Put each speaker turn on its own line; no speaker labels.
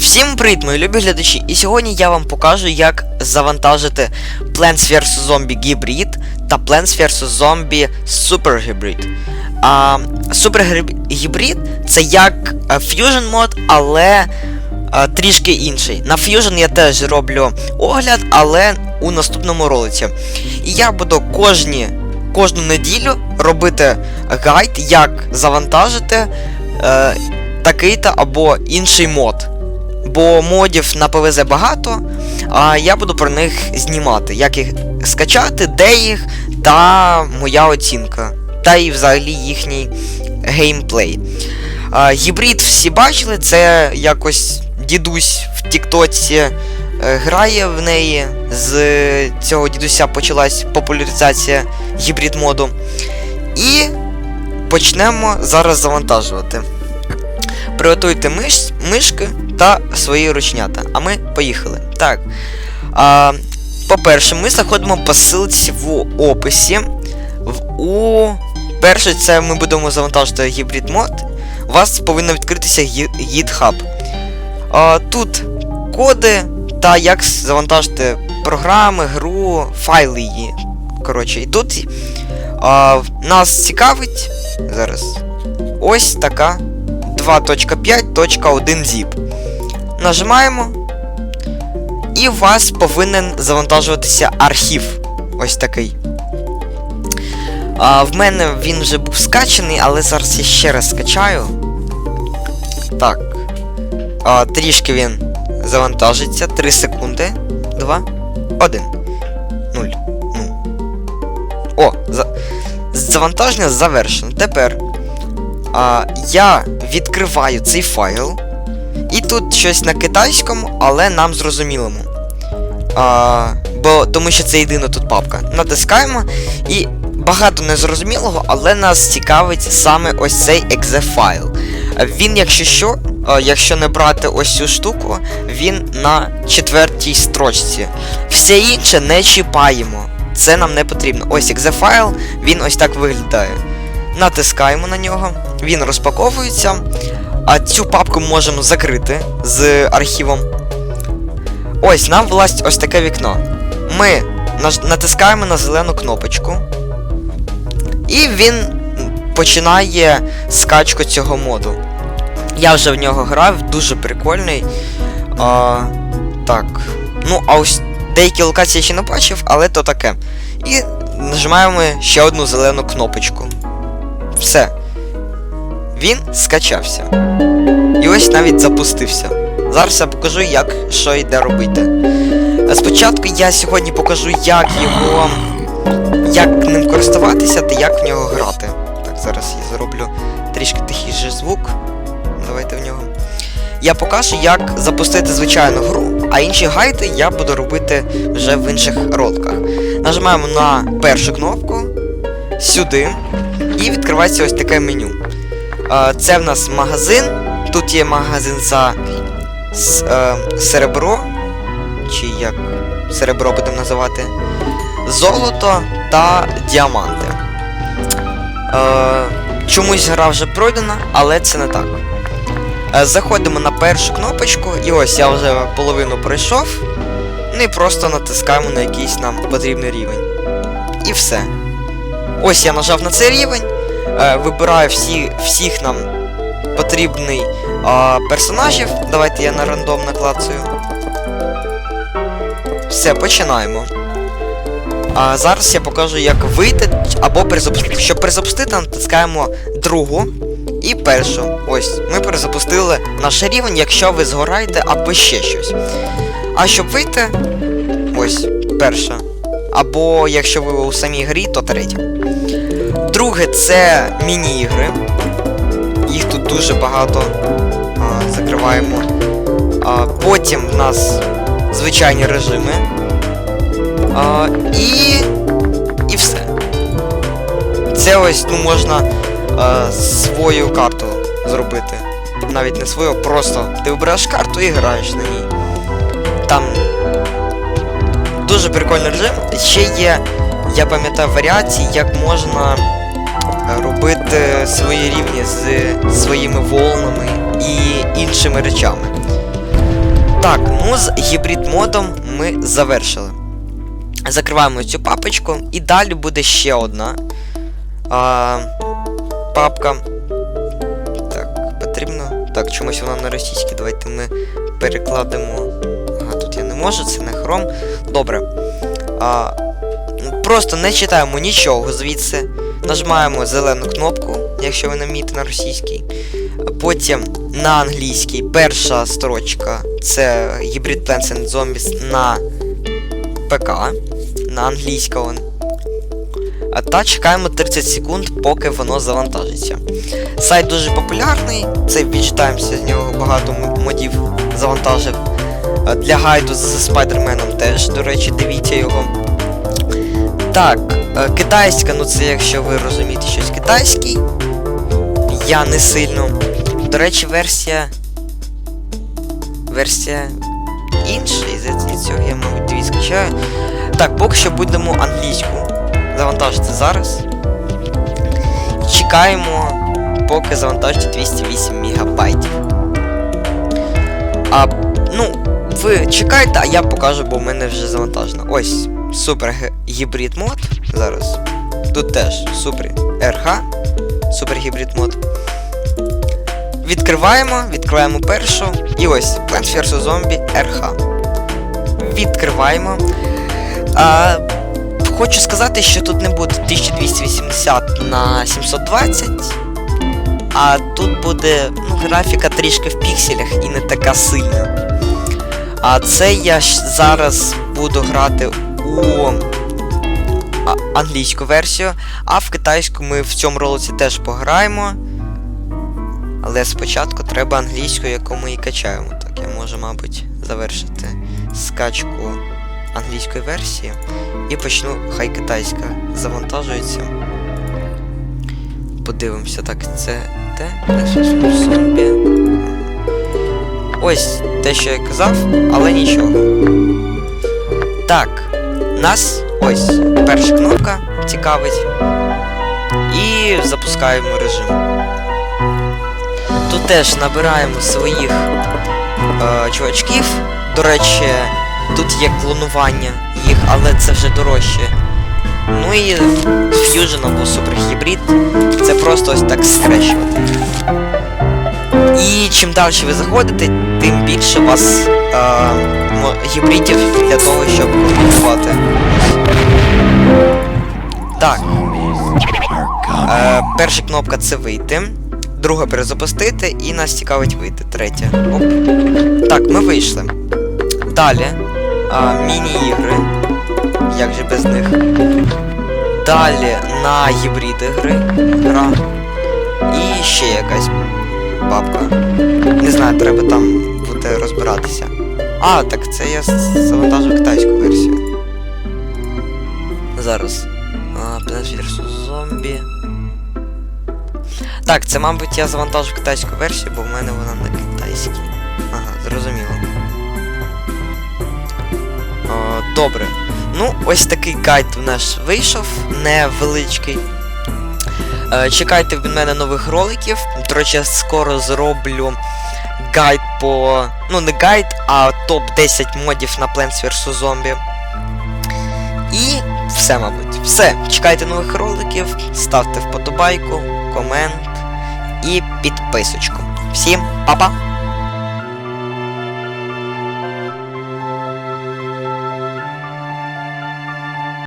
Всім привіт, мої любі глядачі! І сьогодні я вам покажу, як завантажити Plants vs Zombie Hybrid та Plants vs Zombie Super Hybrid. А, Super Hybrid це як е, Fusion мод, але е, трішки інший. На Fusion я теж роблю огляд, але у наступному ролиці. І я буду кожні, кожну неділю робити гайд, як завантажити е, такий-то або інший мод. Бо модів на ПВЗ багато, а я буду про них знімати, як їх скачати, де їх, та моя оцінка. Та і взагалі їхній геймплей. А, гібрид всі бачили, це якось дідусь в Тіктоці е, грає в неї. З цього дідуся почалась популяризація гібрид моду. І почнемо зараз завантажувати. Приготуйте миш, мишки та свої ручнята. А ми поїхали. Так. А, По-перше, ми заходимо по ссылці в описі. В, у... Перше, це ми будемо завантажити гібрид мод. У вас повинно відкритися GitHub. А, тут коди та як завантажити програми, гру, файли її. Коротше, і тут а, нас цікавить. Зараз. Ось така 2.5.1 zip. Нажимаємо. І у вас повинен завантажуватися архів. Ось такий. А, в мене він вже був скачаний, але зараз я ще раз скачаю. Так. А, трішки він завантажиться. 3 секунди. 2. 1. 0. Ну. О, за... завантаження завершено. Тепер а, я відкриваю цей файл. І тут щось на китайському, але нам зрозумілому. А, бо, тому що це єдина тут папка. Натискаємо і багато незрозумілого, але нас цікавить саме ось цей exe файл. Він, якщо що, якщо не брати ось цю штуку, він на четвертій строчці. Все інше не чіпаємо. Це нам не потрібно. Ось exe файл, він ось так виглядає. Натискаємо на нього, він розпаковується. А цю папку ми можемо закрити з архівом. Ось, нам власть ось таке вікно. Ми натискаємо на зелену кнопочку. І він починає скачку цього моду. Я вже в нього грав, дуже прикольний. А, так. Ну, а ось деякі локації ще не бачив, але то таке. І нажимаємо ще одну зелену кнопочку. Все. Він скачався. І ось навіть запустився. Зараз я покажу, як що йде робити. Спочатку я сьогодні покажу, як його. як ним користуватися та як в нього грати. Так, зараз я зроблю трішки тихіший звук. Давайте в нього. Я покажу, як запустити звичайну гру, а інші гайди я буду робити вже в інших роликах. Нажимаємо на першу кнопку, сюди, і відкривається ось таке меню. Це в нас магазин. Тут є магазин за е, серебро. Чи як серебро будемо називати. Золото та діаманти. Е, Чомусь гра вже пройдена, але це не так. Е, Заходимо на першу кнопочку, і ось я вже половину пройшов. Ну і просто натискаємо на якийсь нам потрібний рівень. І все. Ось я нажав на цей рівень. Е, вибираю всі, всіх нам потрібний а, персонажів. Давайте я на рандом наклацаю. Все, починаємо. А зараз я покажу, як вийти або перезапустити. Щоб перезапустити, натискаємо другу і першу. Ось, ми перезапустили наш рівень, якщо ви згораєте або ще щось. А щоб вийти, ось, перша. Або якщо ви у самій грі, то третя. Друге це міні-ігри. Їх тут дуже багато. А, закриваємо. А, потім в нас звичайні режими. А, і. І все. Це ось ну, можна а, свою карту зробити. Навіть не свою, просто ти вибираєш карту і граєш на ній. Там дуже прикольний режим. Ще є, я пам'ятаю, варіації, як можна робити свої рівні з своїми волнами і іншими речами. Так, ну з гібрид модом ми завершили. Закриваємо цю папочку, і далі буде ще одна а, папка. Так, потрібно. Так, чомусь вона на російській. Давайте ми перекладемо. Ага, тут я не можу, це не хром. Добре. А, просто не читаємо нічого звідси. Нажимаємо зелену кнопку, якщо ви не вмієте на російській. Потім на англійській перша строчка це Hybrid Plants and Zombies на ПК. На англійського. А Та чекаємо 30 секунд, поки воно завантажиться. Сайт дуже популярний, це відчитаємося з нього багато модів завантажив. Для гайду з Спайдерменом теж, до речі, дивіться його. Так, е, китайська, ну це якщо ви розумієте щось китайський. Я не сильно. До речі, версія. Версія інша, і і цього я, мабуть, дві скачаю. Так, поки що будемо англійську завантажити зараз. Чекаємо, поки завантажиться 208 мегабайтів. А, ну, ви чекайте, а я покажу, бо в мене вже завантажено. Ось, супер гібрид мод. Зараз. Тут теж супер RH, супер гібрид мод. Відкриваємо, відкриваємо першу. І ось Plants vs. Zombie RH. Відкриваємо. А, хочу сказати, що тут не буде 1280 на 720. А тут буде ну, графіка трішки в пікселях і не така сильна. А це я зараз буду грати у англійську версію, а в китайську ми в цьому ролиці теж пограємо. Але спочатку треба англійську, яку ми і качаємо. Так, я можу, мабуть, завершити скачку англійської версії. І почну, хай китайська завантажується. Подивимося, так, це те? Ось те, що я казав, але нічого. Так, нас ось перша кнопка цікавить. І запускаємо режим. Тут теж набираємо своїх е, чувачків. До речі, тут є клонування їх, але це вже дорожче. Ну і ф'южн або супергібрид. Це просто ось так скрещувати. І чим далі ви заходите, тим більше у вас е, гібридів для того, щоб комбінувати. Так. Е, перша кнопка це вийти. Друга перезапустити і нас цікавить вийти. Третя. Оп. Так, ми вийшли. Далі. А, міні-ігри. Як же без них? Далі на гібриди гри. Гра. І ще якась бабка. Не знаю, треба там буде розбиратися. А, так це я з- завантажив китайську версію. Зараз. Plants vs. Так, це, мабуть, я завантажив китайську версію, бо в мене вона на китайській. Ага, зрозуміло. О, добре. Ну, ось такий гайд в наш вийшов, невеличкий. Е, чекайте від мене нових роликів. До речі, я скоро зроблю гайд по. Ну, не гайд, а топ-10 модів на Plants vs. Zombie. І все, мабуть. Все. Чекайте нових роликів, ставте вподобайку, комент і підписочку. Всім па-па!